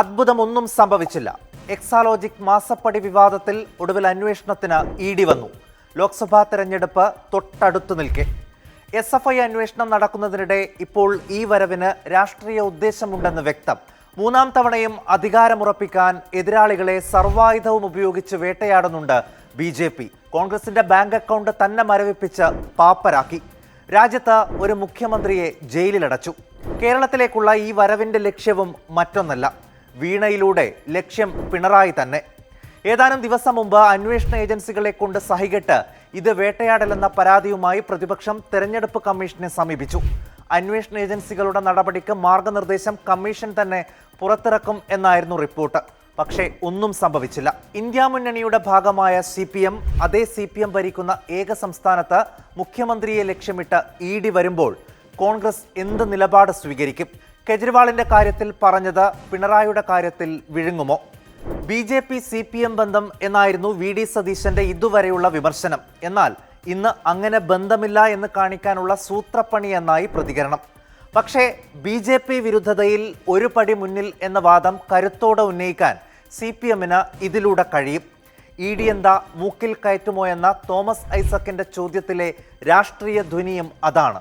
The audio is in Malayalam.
അത്ഭുതമൊന്നും സംഭവിച്ചില്ല. എക്സാലോജിക് മാസപ്പടി വിവാദത്തിൽ ഒടുവിൽ അന്വേഷണത്തിന് ഇ ഡി വന്നു. ലോക്സഭാ തെരഞ്ഞെടുപ്പ് തൊട്ടടുത്തു നിൽക്കെ. എസ് എഫ് ഐ അന്വേഷണം നടക്കുന്നതിനിടെ ഇപ്പോൾ ഈ വരവിന് രാഷ്ട്രീയ ഉദ്ദേശമുണ്ടെന്ന് വ്യക്തം. മൂന്നാം തവണയും അധികാരമുറപ്പിക്കാൻ എതിരാളികളെ സർവായുധവും ഉപയോഗിച്ച് വേട്ടയാടുന്നുണ്ട് ബി ജെ പി. കോൺഗ്രസിന്റെ ബാങ്ക് അക്കൗണ്ട് തന്നെ മരവിപ്പിച്ച് പാപ്പരാക്കി. രാജ്യത്ത് ഒരു മുഖ്യമന്ത്രിയെ ജയിലിലടച്ചു. കേരളത്തിലേക്കുള്ള ഈ വരവിന്റെ ലക്ഷ്യവും മറ്റൊന്നല്ല. വീണയിലൂടെ ലക്ഷ്യം പിണറായി തന്നെ. ഏതാനും ദിവസം മുമ്പ് അന്വേഷണ ഏജൻസികളെ കൊണ്ട് സഹികെട്ട് ഇത് വേട്ടയാടലെന്ന പരാതിയുമായി പ്രതിപക്ഷം തെരഞ്ഞെടുപ്പ് കമ്മീഷനെ സമീപിച്ചു. അന്വേഷണ ഏജൻസികളുടെ നടപടിക്ക് മാർഗനിർദ്ദേശം കമ്മീഷൻ തന്നെ പുറത്തിറക്കും എന്നായിരുന്നു റിപ്പോർട്ട്. പക്ഷേ ഒന്നും സംഭവിച്ചില്ല. ഇന്ത്യ മുന്നണിയുടെ ഭാഗമായ സി പി എം അതേ സി പി എം ഭരിക്കുന്ന ഏക സംസ്ഥാനത്ത് മുഖ്യമന്ത്രിയെ ലക്ഷ്യമിട്ട് ഇ ഡി വരുമ്പോൾ കോൺഗ്രസ് എന്ത് നിലപാട് സ്വീകരിക്കും? കെജ്രിവാളിന്റെ കാര്യത്തിൽ പറഞ്ഞത് പിണറായിയുടെ കാര്യത്തിൽ വിഴുങ്ങുമോ? B J P C P M ബന്ധം എന്നായിരുന്നു വി ഡി സതീശന്റെ ഇതുവരെയുള്ള വിമർശനം. എന്നാൽ ഇന്ന് അങ്ങനെ ബന്ധമില്ല എന്ന് കാണിക്കാനുള്ള സൂത്രപ്പണി എന്നായി പ്രതികരണം. പക്ഷേ ബി ജെ പി വിരുദ്ധതയിൽ ഒരു പടി മുന്നിൽ എന്ന വാദം കരുത്തോടെ ഉന്നയിക്കാൻ സി പി എമ്മിന് ഇതിലൂടെ കഴിയും. ഇ ഡി എന്താ മൂക്കിൽ കയറ്റുമോ എന്ന തോമസ് ഐസക്കിന്റെ ചോദ്യത്തിലെ രാഷ്ട്രീയ ധ്വനിയും അതാണ്.